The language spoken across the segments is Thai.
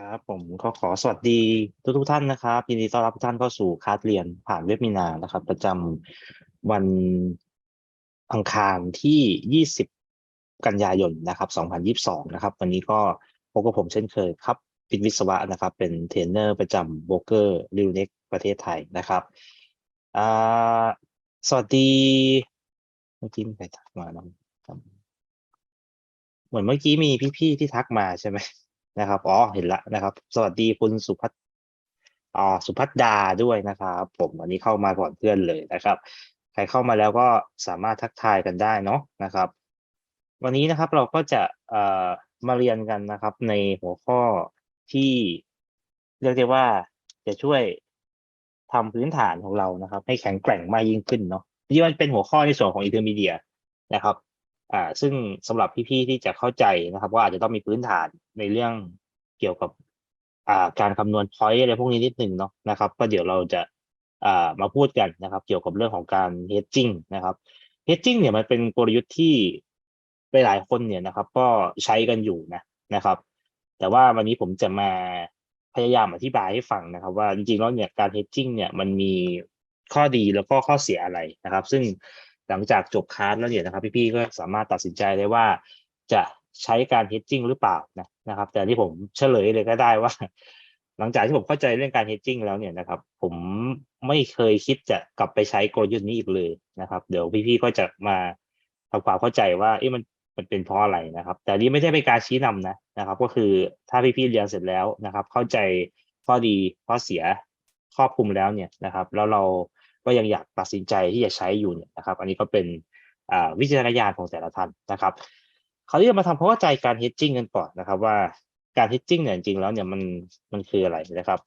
ครับผมก็ขอสวัสดีทุกทุกท่านนะครับยินดีต้อนรับทุกท่านเข้าสู่คาสเรียนผ่านเว็บมินานะครับ ประจำวันอังคารที่ 20 กันยายนนะครับ 2022 นะครับ วันนี้ก็พบกับผมเช่นเคยครับปินวิศวะนะครับ เป็นเทรนเนอร์ประจำโบรกเกอร์ริวเน็กประเทศไทยนะครับอ่าสวัสดีเมื่อกี้มีใครทักมาบ้างครับเหมือนเมื่อกี้มีพี่ๆที่ทักมาใช่ไหม นะครับอ๋อเห็นละนะครับ สวัสดีคุณสุพัฒอ่าสุพัฒดาด้วยนะครับ ผมวันนี้เข้ามาก่อนเพื่อนเลยนะครับ ใครเข้ามาแล้วก็สามารถทักทายกันได้เนาะนะครับ วันนี้นะครับเราก็จะเอ่อมาเรียนกันนะครับ ในหัวข้อที่เรียกได้ว่าจะช่วยทำพื้นฐานของเรานะครับ ให้แข็งแกร่งมากยิ่งขึ้นเนาะที่มันเป็นหัวข้อในส่วนของอินเทอร์มีเดียนะครับ อ่าซึ่งสำหรับพี่ๆที่จะเข้าใจนะครับว่าอาจจะต้องมีพื้นฐานในเรื่องเกี่ยวกับอ่าการคำนวณ point อะไรพวกนี้นิดหนึ่งเนาะนะครับ ก็เดี๋ยวเราจะอ่ามาพูดกันนะครับ เกี่ยวกับเรื่องของการ hedging นะครับ hedging เนี่ยมันเป็นกลยุทธ์ที่หลายๆคนเนี่ยนะครับ ก็ใช้กันอยู่นะนะครับ แต่ว่าวันนี้ผมจะมาพยายามอธิบายให้ฟังนะครับ ว่าจริงๆแล้วเนี่ยการ hedging เนี่ยมันมีข้อดีแล้วก็ข้อเสียอะไรนะครับ ซึ่ง หลังจากจบคลาสแล้วเนี่ยนะครับ พี่ๆก็สามารถตัดสินใจได้ว่าจะใช้การ hedging หรือเปล่านะนะครับ แต่ที่ผมเฉลยเลยก็ได้ว่า หลังจากที่ผมเข้าใจเรื่องการ hedging แล้วเนี่ยนะครับ ผมไม่เคยคิดจะกลับไปใช้กลยุทธ์นี้อีกเลยนะครับ เดี๋ยวพี่ๆก็จะมาทำความเข้าใจว่าเอ๊ะมันมันเป็นเพราะอะไรนะครับ แต่นี้ไม่ใช่เป็นการชี้นำนะนะครับ ก็คือถ้าพี่ๆเรียนเสร็จแล้วนะครับ เข้าใจข้อดีข้อเสียครอบคลุมแล้วเนี่ยนะครับ แล้วเรา ก็ยังอยากตัดสินใจที่จะใช้อยู่เนี่ยนะครับ อันนี้ก็เป็นวิจารณญาณของแต่ละท่านนะครับคราวนี้เรามาทำความเข้าใจการ hedging กันก่อนนะครับ ว่าการ hedging เนี่ยจริงๆแล้วเนี่ยมันมันคืออะไรนะครับ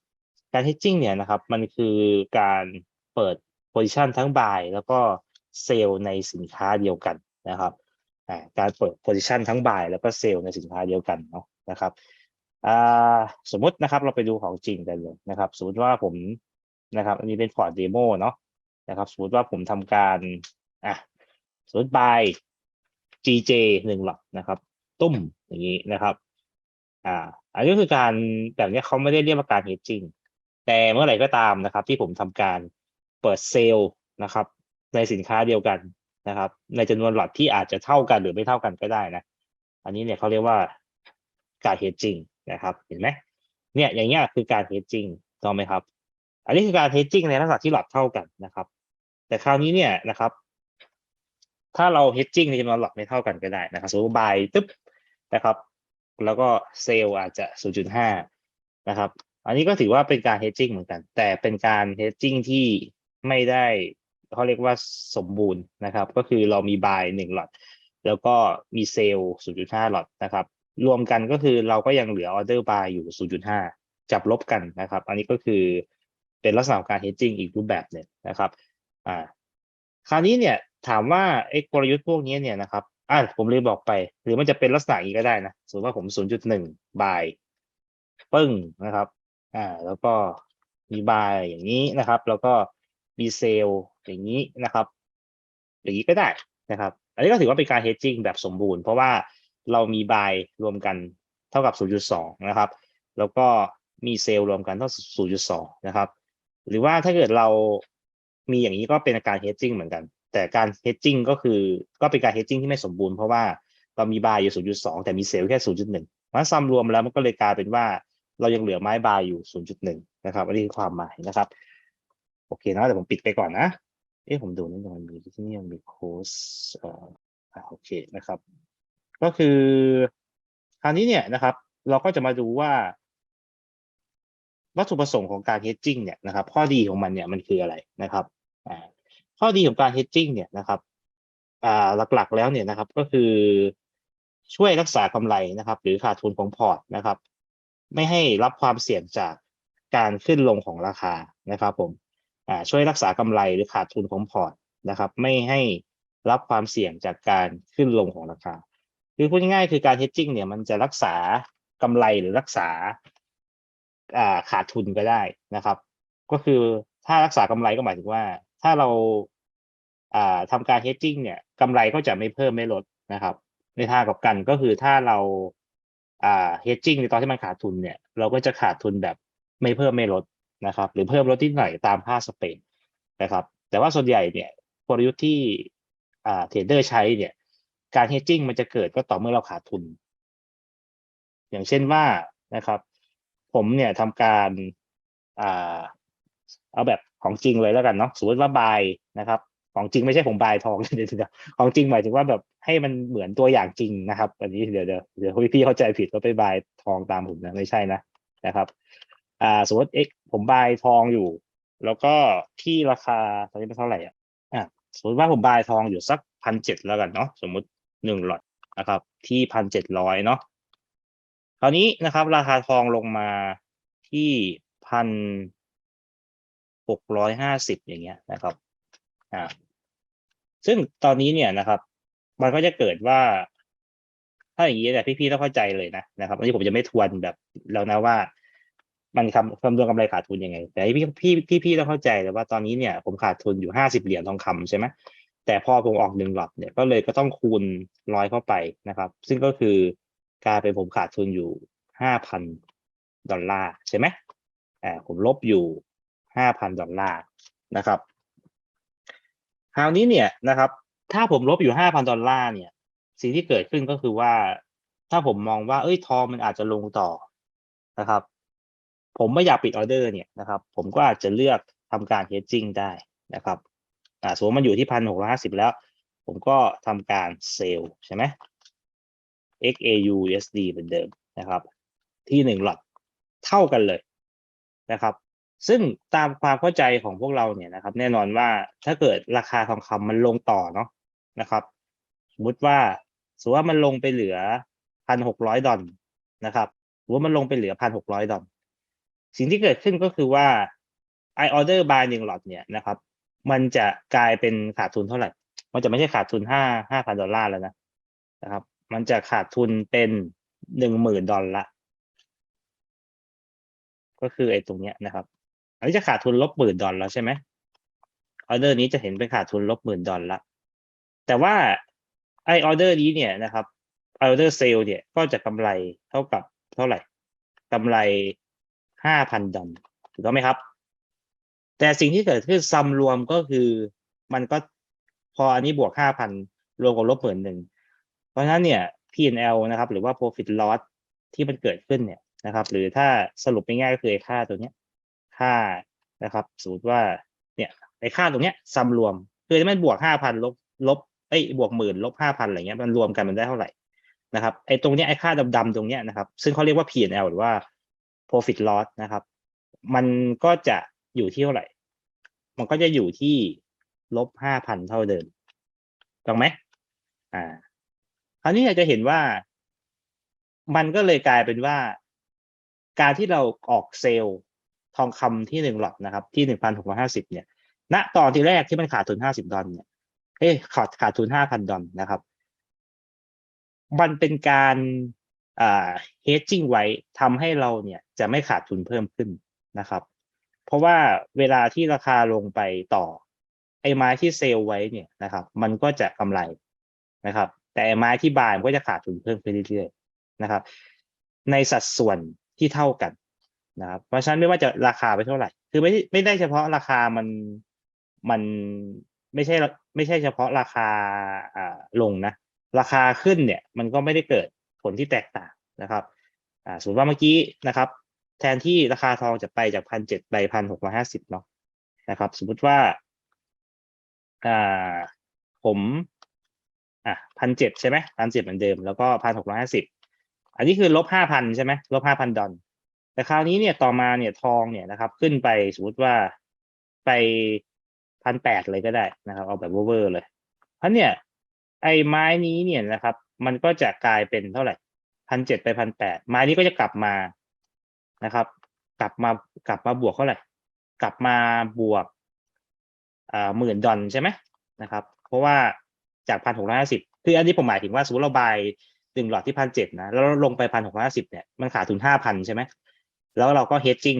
การ hedging เนี่ยนะครับมันคือการเปิด position ทั้ง buy แล้วก็ sell ในสินค้าเดียวกันนะครับการเปิด position ทั้ง buy แล้วก็ sell ในสินค้าเดียวกันเนาะนะครับสมมตินะครับเราไปดูของจริงกันเลยนะครับ สมมติว่าผมนะครับ อันนี้เป็นพอร์ตเดโมเนาะ นะครับสมมติว่าผมทำการอะสมมติ by GJ หนึ่งหลอดนะครับ ตุ้มอย่างนี้นะครับ อ่า อันนี้คือการแบบนี้เขาไม่ได้เรียกว่าการ hedging แต่เมื่อไหร่ก็ตามนะครับ ที่ผมทำการเปิดเซลล์นะครับ ในสินค้าเดียวกันนะครับ ในจำนวนหลอดที่อาจจะเท่ากันหรือไม่เท่ากันก็ได้นะ อันนี้เนี่ยเขาเรียกว่าการ hedging นะครับ เห็นไหมเนี่ยอย่างเงี้ยคือการ hedging ถูกไหมครับ อันนี้คือการ hedging ในลักษณะที่หลอดเท่ากันนะครับ แต่คราวนี้เนี่ยนะครับ ถ้าเรา hedging ในจำนวนหลอดไม่เท่ากันก็ได้นะครับสมมติ buy ตึ๊บนะครับ แล้วก็เซลล์อาจจะ 0.5 นะครับ อันนี้ก็ถือว่าเป็นการ hedging เหมือนกัน แต่เป็นการ hedging ที่ไม่ได้เขาเรียกว่าสมบูรณ์นะครับ ก็คือเรามี buy 1หลอดแล้วก็มีเซลล์ 0.5 หลอดนะครับ รวมกันก็คือเราก็ยังเหลือ order buy อยู่ 0.5 จับลบกันนะครับ อันนี้ก็คือเป็นลักษณะของการ hedging อีกรูปแบบหนึ่งนะครับ อ่า คราวนี้เนี่ยถามว่าไอ้กลยุทธ์พวกนี้เนี่ยนะครับอ่าผมเลยบอกไป หรือมันจะเป็นลักษณะอย่างนี้ก็ได้นะสมมติว่าผม0.1บายปึ้งนะครับ อ่า แล้วก็มีบายอย่างนี้นะครับ แล้วก็มีเซลอย่างนี้นะครับ อย่างนี้ก็ได้นะครับ อันนี้ก็ถือว่าเป็นการ hedging แบบสมบูรณ์ เพราะว่าเรามีบายรวมกันเท่ากับ 0.2 นะครับ แล้วก็มีเซลล์รวมกันเท่า 0.2 นะครับ หรือว่าถ้าเกิดเรา มีอย่างนี้ก็เป็นอาการ hedging เหมือนกัน แต่การ hedging ก็คือก็เป็นการ hedging ที่ไม่สมบูรณ์เพราะว่าเรามีบายอยู่ 0.2 แต่มีเซลล์แค่ 0.1มันซ้ำรวมแล้วมันก็เลยกลายเป็นว่าเรายังเหลือไม้บายอยู่ 0.1 นะครับอันนี้คือความหมายนะครับ โอเคนะเดี๋ยวผมปิดไปก่อนนะ เอ๊ะผมดูนี่มันมีที่นี่มันมีโค้ดเอ่อโอเคนะครับ ก็คือคราวนี้เนี่ยนะครับ เราก็จะมาดูว่า วัตถุประสงค์ของการ hedging เนี่ยนะครับ ข้อดีของมันเนี่ยมันคืออะไรนะครับ ข้อดีของการ hedging เนี่ยนะครับอ่าหลักๆแล้วเนี่ยนะครับก็คือช่วยรักษากำไรนะครับ หรือขาดทุนของพอร์ตนะครับ ไม่ให้รับความเสี่ยงจากการขึ้นลงของราคานะครับ ผมอ่าช่วยรักษากำไรหรือขาดทุนของพอร์ตนะครับ ไม่ให้รับความเสี่ยงจากการขึ้นลงของราคา คือพูดง่ายๆคือการ hedging เนี่ยมันจะรักษากำไรหรือรักษาอ่าขาดทุนก็ได้นะครับ ก็คือถ้ารักษากำไรก็หมายถึงว่า ถ้าเราอ่าทำการ hedging เนี่ยกำไรก็จะไม่เพิ่มไม่ลดนะครับ ในทางกลับกันก็คือถ้าเราอ่า hedging ในตอนที่มันขาดทุนเนี่ย เราก็จะขาดทุนแบบไม่เพิ่มไม่ลดนะครับ หรือเพิ่มลดที่หน่อยตามค่าสเปนนะครับ แต่ว่าส่วนใหญ่เนี่ยกลยุทธ์ที่อ่าเทรดเดอร์ใช้เนี่ย การ hedging มันจะเกิดก็ต่อเมื่อเราขาดทุน อย่างเช่นว่านะครับ ผมเนี่ยทำการอ่าเอาแบบ ของจริงเลยแล้วกันเนาะสมมติว่าบายนะครับ ของจริงไม่ใช่ผมบายทองเดี๋ยวเดี๋ยวของจริงหมายถึงว่าแบบให้มันเหมือนตัวอย่างจริงนะครับ อันนี้เดี๋ยวเดี๋ยวเดี๋ยวพี่เข้าใจผิดว่าไปบายทองตามผมนะไม่ใช่นะนะครับอ่าสมมติเอ็กผมบายทองอยู่ แล้วก็ที่ราคาตอนนี้เป็นเท่าไหร่อะอะสมมติว่าผมบายทองอยู่สักพันเจ็ดแล้วกันเนาะสมมติหนึ่งหลอดนะครับ ที่พันเจ็ดร้อยเนาะคราวนี้นะครับ ราคาทองลงมาที่พัน หกร้อยห้าสิบอย่างเงี้ยนะครับอ่าซึ่งตอนนี้เนี่ยนะครับ มันก็จะเกิดว่า ถ้าอย่างนี้เนี่ยพี่ๆต้องเข้าใจเลยนะนะครับอันนี้ผมจะไม่ทวนแบบแล้วนะว่า มันคำคำนวณกำไรขาดทุนยังไง แต่พี่พี่พี่พี่ต้องเข้าใจเลยว่าตอนนี้เนี่ย ผมขาดทุนอยู่ห้าสิบเหรียญทองคำใช่ไหมแต่พอผมออกหนึ่งหลอดเนี่ยก็เลยก็ต้องคูณร้อยเข้าไปนะครับ ซึ่งก็คือกลายเป็นผมขาดทุนอยู่ห้าพันดอลลาร์ใช่ไหมอ่าผมลบอยู่ ห้าพันดอลลาร์นะครับคราวนี้เนี่ยนะครับ ถ้าผมลบอยู่ห้าพันดอลลาร์เนี่ย สิ่งที่เกิดขึ้นก็คือว่า ถ้าผมมองว่าเอ้ยทองมันอาจจะลงต่อนะครับ ผมไม่อยากปิดออเดอร์เนี่ยนะครับ ผมก็อาจจะเลือกทำการ hedging ได้นะครับอ่าสมมติมันอยู่ที่พันหกร้อยห้าสิบแล้ว ผมก็ทำการเซลล์ใช่ไหม XAU USD เหมือนเดิมนะครับ ที่หนึ่งหลอดเท่ากันเลยนะครับ ซึ่งตามความเข้าใจของพวกเราเนี่ยนะครับ แน่นอนว่าถ้าเกิดราคาทองคำมันลงต่อเนาะนะครับ สมมติว่าสมมติว่ามันลงไปเหลือพันหกร้อยดอลนะครับว่ามันลงไปเหลือพันหกร้อยดอลสิ่งที่เกิดขึ้นก็คือว่า I order buy หนึ่งหลอดเนี่ยนะครับ มันจะกลายเป็นขาดทุนเท่าไหร่ มันจะไม่ใช่ขาดทุนห้าห้าพันดอลลาร์แล้วนะนะครับ มันจะขาดทุนเป็นหนึ่งหมื่นดอลละก็คือไอ้ตรงเนี้ยนะครับ อันนี้จะขาดทุนลบหมื่นดอลแล้วใช่ไหมออเดอร์นี้จะเห็นเป็นขาดทุนลบหมื่นดอลละแต่ว่าไอออเดอร์นี้เนี่ยนะครับออเดอร์เซลเนี่ยก็จะกำไรเท่ากับเท่าไหร่กำไรห้าพันดอลถูกต้องไหมครับ แต่สิ่งที่เกิดขึ้นซัมรวมก็คือมันก็พออันนี้บวกห้าพันรวมกับลบหมื่นหนึ่งเพราะฉะนั้นเนี่ย P&L นะครับ หรือว่า profit loss ที่มันเกิดขึ้นเนี่ยนะครับ หรือถ้าสรุปง่ายๆก็คือค่าตัวเนี้ย ค่านะครับสมมติว่าเนี่ยไอ้ค่าตรงเนี้ยซัมรวมคือมันบวกห้าพันลบลบไอ้ยบวกหมื่นลบห้าพันอะไรเงี้ยมันรวมกันมันได้เท่าไหร่นะครับไอ้ตรงเนี้ยไอ้ค่าดำๆตรงเนี้ยนะครับซึ่งเขาเรียกว่า P&L หรือว่า profit loss นะครับ มันก็จะอยู่ที่เท่าไหร่ มันก็จะอยู่ที่ลบห้าพันเท่าเดิมถูกไหมอ่าคราวนี้เราจะเห็นว่า มันก็เลยกลายเป็นว่า การที่เราออกเซลล์ ทองคำที่หนึ่งหลอดนะครับ ที่หนึ่งพันหกร้อยห้าสิบเนี่ย ณ ตอนที่แรกที่มันขาดทุนห้าสิบดอลเนี่ยเอ้ยขาดขาดทุนห้าพันดอลนะครับ มันเป็นการอ่า hedging ไว้ทำให้เราเนี่ยจะไม่ขาดทุนเพิ่มขึ้นนะครับ เพราะว่าเวลาที่ราคาลงไปต่อ ไอ้ไม้ที่เซลไว้เนี่ยนะครับ มันก็จะกำไรนะครับ แต่ไอ้ไม้ที่บายมันก็จะขาดทุนเพิ่มขึ้นเรื่อยๆนะครับ ในสัดส่วนที่เท่ากัน นะครับเพราะฉะนั้นไม่ว่าจะราคาไปเท่าไหร่ คือไม่ไม่ได้เฉพาะราคามันมันไม่ใช่ไม่ใช่เฉพาะราคาอ่าลงนะ ราคาขึ้นเนี่ยมันก็ไม่ได้เกิดผลที่แตกต่างนะครับอ่าสมมติว่าเมื่อกี้นะครับ แทนที่ราคาทองจะไปจากพันเจ็ดไปพันหกร้อยห้าสิบเนาะนะครับ สมมุติว่าอ่าผมอะพันเจ็ดใช่ไหมพันเจ็ดเหมือนเดิมแล้วก็พันหกร้อยห้าสิบอันนี้คือลบห้าพันใช่ไหมลบห้าพันดอล แต่คราวนี้เนี่ยต่อมาเนี่ยทองเนี่ยนะครับ ขึ้นไปสมมติว่าไปพันแปดเลยก็ได้นะครับ เอาแบบเวอร์เลยเพราะเนี่ยไอ้ไม้นี้เนี่ยนะครับ มันก็จะกลายเป็นเท่าไหร่พันเจ็ดไปพันแปดไม้นี้ก็จะกลับมานะครับ กลับมากลับมาบวกเท่าไหร่กลับมาบวกอ่าหมื่นดอลใช่ไหมนะครับ เพราะว่าจากพันหกร้อยห้าสิบคืออันนี้ผมหมายถึงว่าสมมติเราบายหนึ่งหลอดที่พันเจ็ดนะแล้วเราลงไปพันหกร้อยห้าสิบเนี่ยมันขาดทุนห้าพันใช่ไหม แล้วเราก็เฮดจิ้ง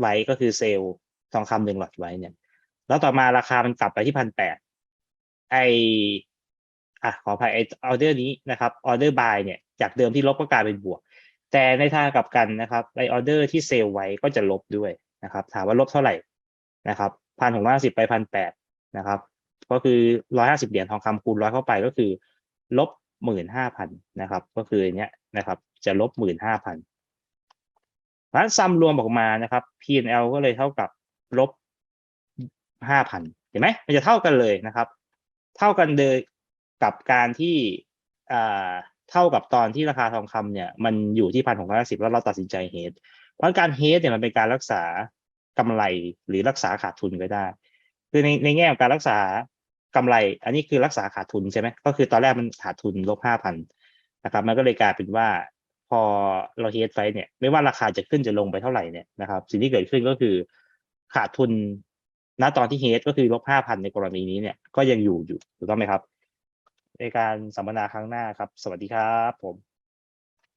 ไว้ก็คือเซลล์ทองคำหนึ่งหลอดไว้เนี่ย แล้วต่อมาราคามันกลับไปที่พันแปดไออะขออภัยไอออเดอร์นี้นะครับออเดอร์บายเนี่ยจากเดิมที่ลบก็กลายเป็นบวก แต่ในทางกลับกันนะครับไอออเดอร์ที่เซลล์ไว้ก็จะลบด้วยนะครับ ถามว่าลบเท่าไหร่นะครับพันหกร้อยสิบไปพันแปดนะครับ ก็คือร้อยห้าสิบเหรียญทองคำคูณร้อยเข้าไปก็คือ ลบหมื่นห้าพันนะครับ ก็คือเนี้ยนะครับ จะลบหมื่นห้าพัน ราะฉะนั้นซัมรวมออกมานะครับ P&L ก็เลยเท่ากับลบห้าพันเห็นไหมมันจะเท่ากันเลยนะครับ เท่ากันเลยกับการที่อ่าเท่ากับตอนที่ราคาทองคำเนี่ยมันอยู่ที่พันหกร้อยสิบแล้วเราตัดสินใจเฮดเพราะการเฮดเนี่ยมันเป็นการรักษากำไรหรือรักษาขาดทุนก็ได้ คือในในแง่ของการรักษากำไร อันนี้คือรักษาขาดทุนใช่ไหมก็คือตอนแรกมันขาดทุนลบห้าพันนะครับ มันก็เลยกลายเป็นว่า พอเราเฮดไฟเนี่ยไม่ว่าราคาจะขึ้นจะลงไปเท่าไหร่เนี่ยนะครับสิ่งที่เกิดขึ้นก็คือขาดทุนณตอนที่เฮดก็คือลบห้าพันในกรณีนี้เนี่ยก็ยังอยู่อยู่ถูกต้องไหมครับ ในการสัมมนาครั้งหน้าครับ สวัสดีครับผม